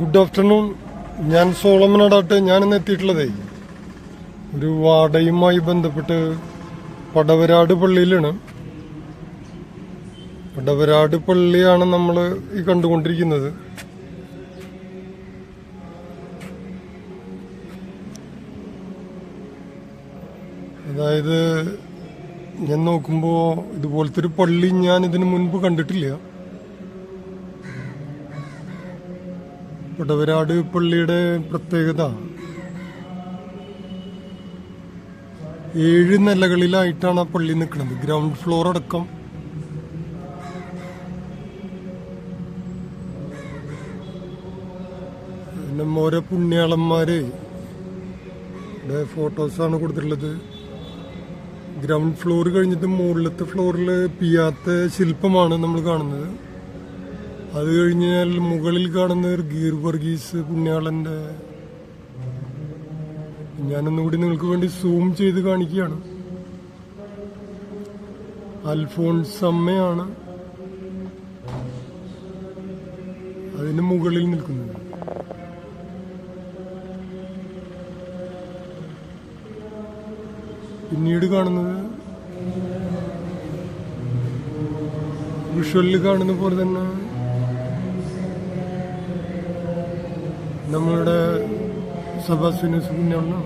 Good afternoon. ഞാൻ സോളമനടാട്ട് ഞാനിന്ന് എത്തിയിട്ടുള്ളതേ. ഒരു വാടയുമായി ബന്ധപ്പെട്ട് പടവരാട് പള്ളിയിലാണ്. പടവരാട് പള്ളിയാണ് നമ്മൾ ഈ കണ്ടുകൊണ്ടിരിക്കുന്നത്. അതായത് ഞാൻ നോക്കുമ്പോൾ ഇതുപോലത്തെ ഒരു പള്ളി ഞാൻ ഇതിനു മുൻപ് കണ്ടിട്ടില്ല. പടവരാട് പള്ളിയുടെ പ്രത്യേകത. ഏഴ് നിലകളിലായിട്ടാണ് ആ പള്ളി നിൽക്കുന്നത്. ഗ്രൗണ്ട് ഫ്ലോർ അടക്കം. പിന്നെ ഓരോ പുണ്യാളന്മാര് ഫോട്ടോസാണ് കൊടുത്തിട്ടുള്ളത്. ഗ്രൗണ്ട് ഫ്ലോർ കഴിഞ്ഞിട്ട് മുകളിലത്തെ ഫ്ലോറിൽ പിയാത്ത ശില്പമാണ് നമ്മൾ കാണുന്നത്. അത് കഴിഞ്ഞാൽ മുകളിൽ കാണുന്ന ഒരു ഗീർ വർഗീസ് പുണ്യാളന്റെ ഞാനൊന്നുകൂടി നിങ്ങൾക്ക് വേണ്ടി സൂം ചെയ്ത് കാണിക്കുകയാണ്. അൽഫോൺസമ്മയാണ് അതിന് മുകളിൽ നിൽക്കുന്നത്. പിന്നീട് കാണുന്നത് വിഷ്വലിൽ കാണുന്ന പോലെ തന്നെ നമ്മളുടെ സബാസ്വിനസ് കുഞ്ഞാണ്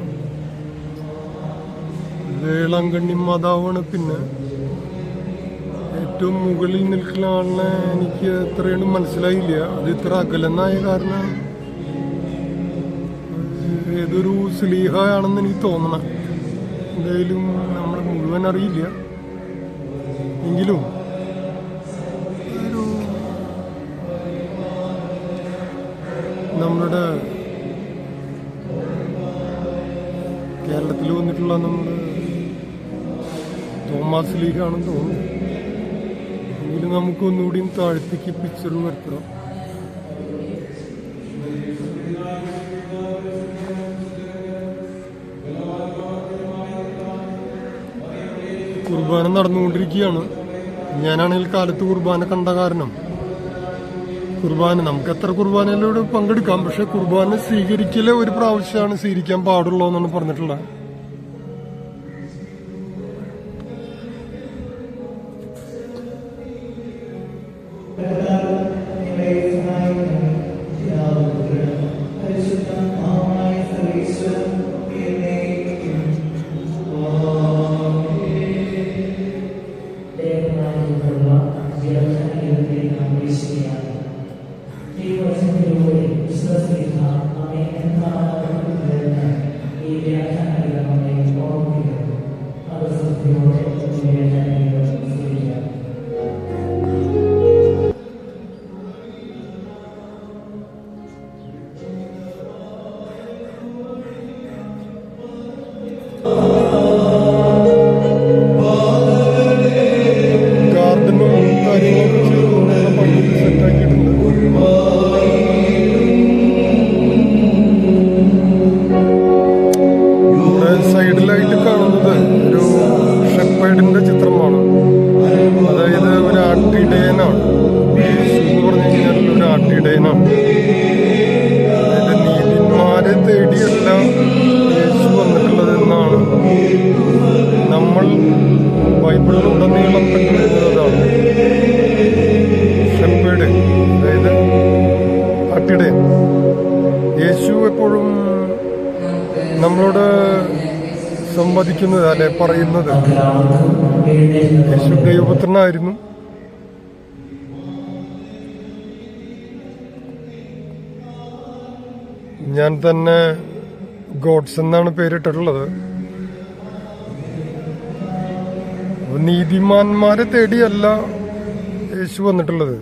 വേളാങ്കണ്ണി മാതാവാണ് പിന്നെ ഏറ്റവും മുകളിൽ നിൽക്കുന്ന ആളിനെ എനിക്ക് എത്രയാണ് മനസ്സിലായില്ല. അത് ഇത്ര അകലെന്നായ കാരണം ഏതൊരു സ്ലീഹയാണെന്ന് എനിക്ക് തോന്നണം. എന്തായാലും നമ്മൾ മുഴുവൻ അറിയില്ല. എങ്കിലും ഒരു വന്നിട്ടുള്ള നമ്മുടെ തോമസ് ലീഗാണെന്ന് തോന്നുന്നു. എങ്കിലും നമുക്ക് ഒന്നുകൂടിയും താഴ്ത്തിക്ക് പിക്ചർ വരുത്തണം കുർബാന നടന്നുകൊണ്ടിരിക്കുകയാണ്. ഞാനാണെങ്കിൽ കാലത്ത് കുർബാന കണ്ട കാരണം. കുർബാന നമുക്ക് എത്ര കുർബാനയിലൂടെ പങ്കെടുക്കാം പക്ഷെ കുർബാന സ്വീകരിക്കലേ ഒരു പ്രാവശ്യമാണ് സ്വീകരിക്കാൻ പാടുള്ളൂ എന്നാണ് പറഞ്ഞിട്ടുള്ളത്. Obrigado. ആട്ടിടയൻ യേശു എപ്പോഴും നമ്മളോട് സംവദിക്കുന്നത് അല്ലെ പറയുന്നത്? യേശു ദൈവപുത്രനായിരുന്നു. ഞാൻ തന്നെ ഗോഡ്സ് എന്നാണ് പേരിട്ടിട്ടുള്ളത്. നീതിമാന്മാരെ തേടിയല്ല യേശു വന്നിട്ടുള്ളത്.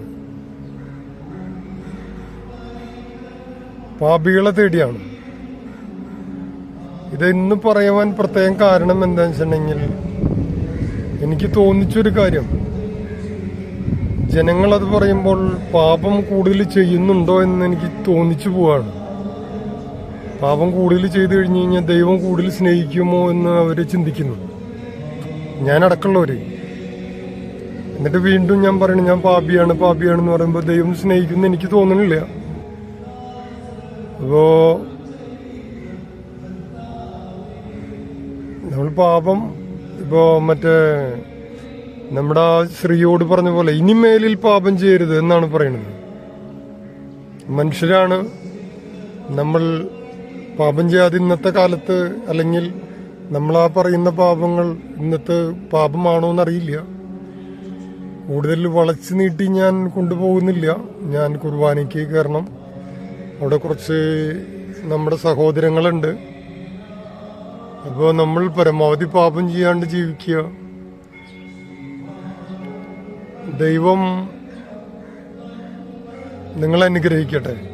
പാപികളെ തേടിയാണ്. ഇത് ഇന്ന് പറയുവാൻ പ്രത്യേകം കാരണം എന്താണെന്ന് വെച്ചിട്ടുണ്ടെങ്കിൽ എനിക്ക് തോന്നിച്ചൊരു കാര്യം. ജനങ്ങളത് പറയുമ്പോൾ പാപം കൂടുതൽ ചെയ്യുന്നുണ്ടോ എന്ന് എനിക്ക് തോന്നിച്ചു പോവാണ്. പാപം കൂടുതൽ ചെയ്തു കഴിഞ്ഞു കഴിഞ്ഞാൽ ദൈവം കൂടുതൽ സ്നേഹിക്കുമോ എന്ന് അവർ ചിന്തിക്കുന്നു ഞാനടക്കുള്ളവര് എന്നിട്ട് വീണ്ടും ഞാൻ പറയണു ഞാൻ പാപിയാണ് പാപിയാണെന്ന് പറയുമ്പോൾ ദൈവം സ്നേഹിക്കുന്നു എനിക്ക് തോന്നണില്ല. അപ്പോ നമ്മൾ പാപം ഇപ്പോ മറ്റേ നമ്മുടെ ആ സ്ത്രീയോട് പറഞ്ഞ പോലെ ഇനി മേലിൽ പാപം ചെയ്യരുത് എന്നാണ് പറയുന്നത്. മനുഷ്യരാണ് നമ്മൾ പാപം ചെയ്യാതെ ഇന്നത്തെ കാലത്ത് അല്ലെങ്കിൽ നമ്മൾ ആ പറയുന്ന പാപങ്ങൾ ഇന്നത്തെ പാപമാണോ എന്നറിയില്ല. കൂടുതൽ വളച്ചു നീട്ടി ഞാൻ കൊണ്ടുപോകുന്നില്ല. ഞാൻ കുർബാനയ്ക്ക് കയറണം. അവിടെ കുറച്ച് നമ്മുടെ സഹോദരങ്ങളുണ്ട്. അപ്പോൾ നമ്മൾ പരമാവധി പാപം ചെയ്യാണ്ട് ജീവിക്കുക. ദൈവം നിങ്ങളെ അനുഗ്രഹിക്കട്ടെ.